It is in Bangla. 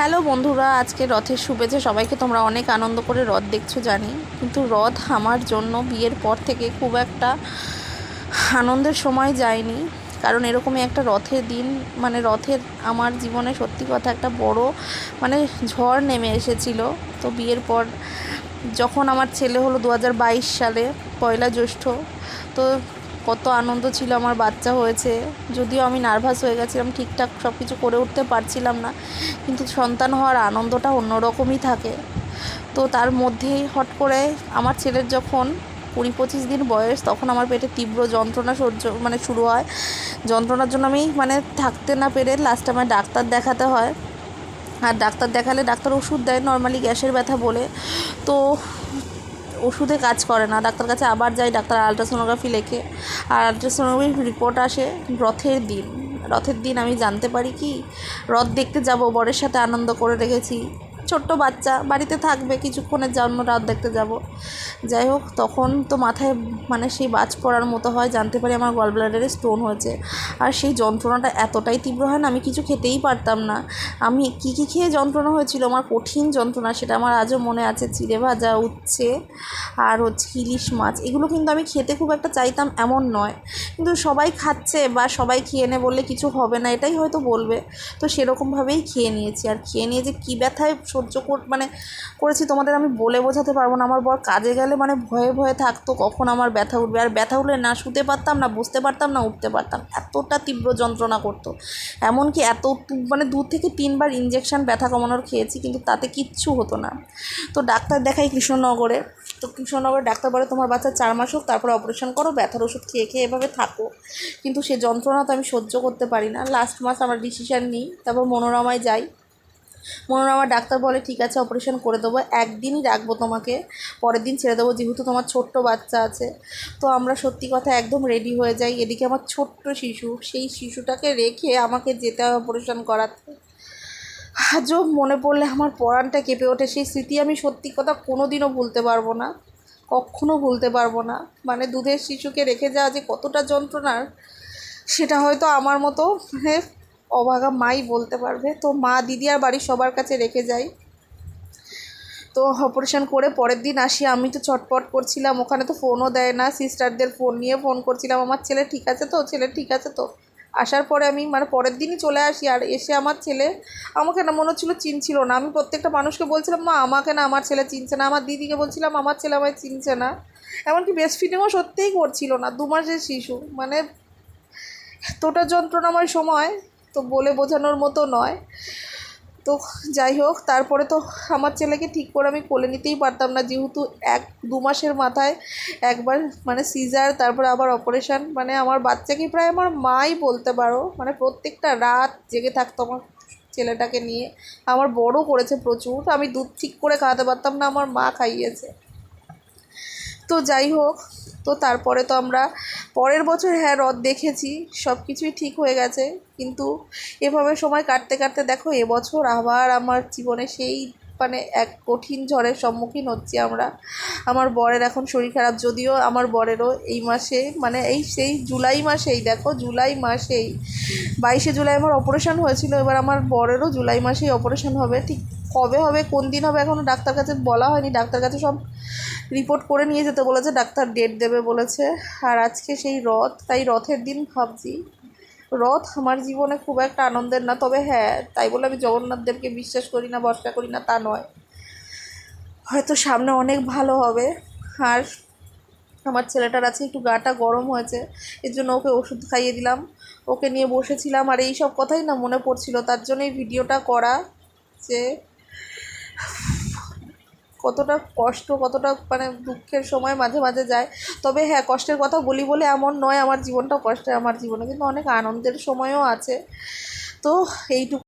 হ্যালো বন্ধুরা, আজকে রথের শুভেচ্ছা। সবাইকে তোমরা অনেক আনন্দ করে রথ দেখছ জানি, কিন্তু রথ আমার জন্য বিয়ের পর থেকে খুব একটা আনন্দের সময় যায়নি। কারণ এরকমই একটা রথের দিন মানে রথের আমার জীবনে সত্যি কথা একটা বড় মানে ঝড় নেমে এসেছিল। তো বিয়ের পর যখন আমার ছেলে হলো দু হাজার বাইশ সালে, পয়লা জ্যৈষ্ঠ, তো কত আনন্দ ছিল আমার বাচ্চা হয়েছে। যদিও আমি নার্ভাস হয়ে গেছিলাম, ঠিকঠাক সব কিছু করে উঠতে পারছিলাম না। কিন্তু সন্তান হওয়ার আনন্দটা অন্যরকমই থাকে। তো তার মধ্যেই হট করে আমার ছেলের যখন কুড়ি পঁচিশ দিন বয়স, তখন আমার পেটে তীব্র যন্ত্রণা সহ্য মানে শুরু হয়। যন্ত্রণার জন্য আমি মানে থাকতে না পেরে লাস্টে আমার ডাক্তার দেখাতে হয়। আর ডাক্তার দেখালে ডাক্তার ওষুধ দেয় নর্মালি গ্যাসের ব্যথা বলে। তো ওষুধে কাজ করে না। ডাক্তার কাছে আবার যাই, ডাক্তার আলট্রাসোনোগ্রাফি লেখে। আর আলট্রাসোনোগ্রাফি রিপোর্ট আসে রথের দিন। রথের দিন আমি জানতে পারি কি, রথ দেখতে যাব, বরের সাথে আনন্দ করে রেখেছি। ছোট্ট বাচ্চা, বাড়িতে থাকবে, কিছুক্ষণের জন্য রাত দেখতে যাব। যাই হোক, তখন তো মাথায় মানে সেই বাজ পড়ার মতো হয়, জানতে পারি আমার গল ব্লাডারে স্টোন হয়েছে। আর সেই যন্ত্রণাটা এতটাই তীব্র হয় না, আমি কিছু খেতেই পারতাম না। আমি কী কী খেয়ে যন্ত্রণা হয়েছিল? আমার কঠিন যন্ত্রণা, সেটা আমার আজও মনে আছে। চিড়ে ভাজা, উচ্ছে, আর হচ্ছে ইলিশ মাছ, এগুলো কিন্তু আমি খেতে খুব একটা চাইতাম এমন নয়। কিন্তু সবাই খাচ্ছে বা সবাই খেয়ে নে বললে কিছু হবে না, এটাই হয়তো বলবে। তো সেরকমভাবেই খেয়ে নিয়েছি। আর খেয়ে নিয়ে যে কী ব্যথায় সহ্য কর মানে করেছি তোমাদের আমি বলে বোঝাতে পারব না। আমার বর কাজে গেলে মানে ভয়ে ভয়ে থাকতো, কখন আমার ব্যথা উঠবে। আর ব্যথা উঠলে না শুতে পারতাম, না বসতে পারতাম, না উঠতে পারতাম। এতটা তীব্র যন্ত্রণা করতো। এমনকি এত মানে দু থেকে তিনবার ইঞ্জেকশন ব্যথা কমানোর খেয়েছি, কিন্তু তাতে কিচ্ছু হতো না। তো ডাক্তার দেখাই কৃষ্ণনগরে। তো কৃষ্ণনগরে ডাক্তার বলে, তোমার বাচ্চা চার মাস হোক, তারপরে অপারেশন করো, ব্যথার ওষুধ খেয়ে খেয়ে এভাবে থাকো কিন্তু সে যন্ত্রণা তো আমি সহ্য করতে পারি না। লাস্ট মাস আমার ডিসিশান নিই। তারপর মনোরমায় যাই। মনোরমা ডাক্তার বলে, ঠিক আছে অপারেশন করে দেবো। একদিনই রাখব তোমাকে। পরের দিন ছেড়ে দেবো। যেহেতু তোমার ছোট্ট বাচ্চা আছে। তো আমরা সত্যি কথা একদম রেডি হয়ে যাই। এদিকে আমার ছোট্ট শিশু। সেই শিশুটাকে রেখে আমাকে যেতে হবে অপারেশন করাতে। আজও মনে পড়লে আমার পরাণটা কেঁপে ওঠে। সেই স্মৃতি আমি সত্যি কথা কোনো দিনও ভুলতে পারব না। কখনো ভুলতে পারব না। মানে দুধের শিশুকে রেখে যাওয়া যে কতটা যন্ত্রণার, সেটা হয়তো আমার মতো অভাগা মাই বলতে পারবে। তো মা, দিদি আর বাড়ির সবার কাছে রেখে যাই। তো অপারেশন করে পরের দিন আসি। আমি তো ছটপট করছিলাম। ওখানে তো ফোনও দেয় না। সিস্টারদের ফোন নিয়ে ফোন করছিলাম। আমার ছেলে ঠিক আছে তো? ছেলে ঠিক আছে তো? আসার পরে আমি মানে পরের দিনই চলে আসি আর এসে আমার ছেলে আমাকে না, মনে হচ্ছিল চিনছিল না। আমি প্রত্যেকটা মানুষকে বলছিলাম, মা, আমাকে না, আমার ছেলে চিনছে না। আমার দিদিকে বলছিলাম, আমার ছেলে আমায় চিনছে না। এমনকি বেস্ট ফিডিংও সত্যিই করছিল না, দু মাসের শিশু। মানে এতটা যন্ত্রণাময় সময় তো বলে বোঝানোর মতো নয়। তো যাই হোক, তারপরে তো আমার ছেলেকে ঠিক করে আমি কোলে নিতেই পারতাম না। যেহেতু এক, দু মাসের মাথায় একবার মানে সিজার তারপরে আবার অপারেশান মানে আমার বাচ্চাকে প্রায় আমার মাই বলতে পারো মানে প্রত্যেকটা রাত জেগে থাকতো আমার ছেলেটাকে নিয়ে। আমার বড় করেছে প্রচুর, আমি দুধ ঠিক করে খাওয়াতে পারতাম না, আমার মা খাইয়েছে। তো যাই হোক তো তারপরে তো আমরা পরের বছর হ্যাঁ রথ দেখেছি সব কিছুই ঠিক হয়ে গেছে। কিন্তু এভাবে সময় কাটতে কাটতে দেখো, এবছর আবার আমার জীবনে সেই মানে এক কঠিন ঝড়ের সম্মুখীন হচ্ছি আমরা। আমার বরের এখন শরীর খারাপ, যদিও আমার বরেরও এই মাসে মানে এই সেই জুলাই মাসেই, দেখো জুলাই মাসেই, বাইশে জুলাই আমার অপারেশন হয়েছিল, এবার আমার বরেরও জুলাই মাসেই অপারেশন হবে। ঠিক কবে হবে, কোন দিন হবে এখনও ডাক্তার কাছে বলা হয়নি, ডাক্তার কাছে সব রিপোর্ট করে নিয়ে যেতে বলেছে, ডাক্তার ডেট দেবে বলেছে। আর আজকে সেই রথ, তাই রথের দিন ভাবছি। রথ আমার জীবনে খুব একটা আনন্দের না, তবে হ্যাঁ তাই বলে আমি জগন্নাথদেবকে বিশ্বাস করি না, ভরসা করি না, তা নয়। হয়তো সামনে অনেক ভালো হবে। আর আমার ছেলেটার আছে, একটু গাটা গরম হয়েছে, এর জন্য ওকে ওষুধ খাইয়ে দিলাম। ওকে নিয়ে বসেছিলাম, আর এই সব কথাই না মনে পড়ছিল। তার জন্যই ভিডিওটা করা যে কতটা কষ্ট, কতটা মানে দুঃখের সময় মাঝে মাঝে যায়। তবে হ্যাঁ কষ্টের কথা বলি বলে এমন নয়, আমার জীবনটাও কষ্টে আমার জীবনে কিন্তু অনেক আনন্দের সময়ও আছে। তো এইটুকু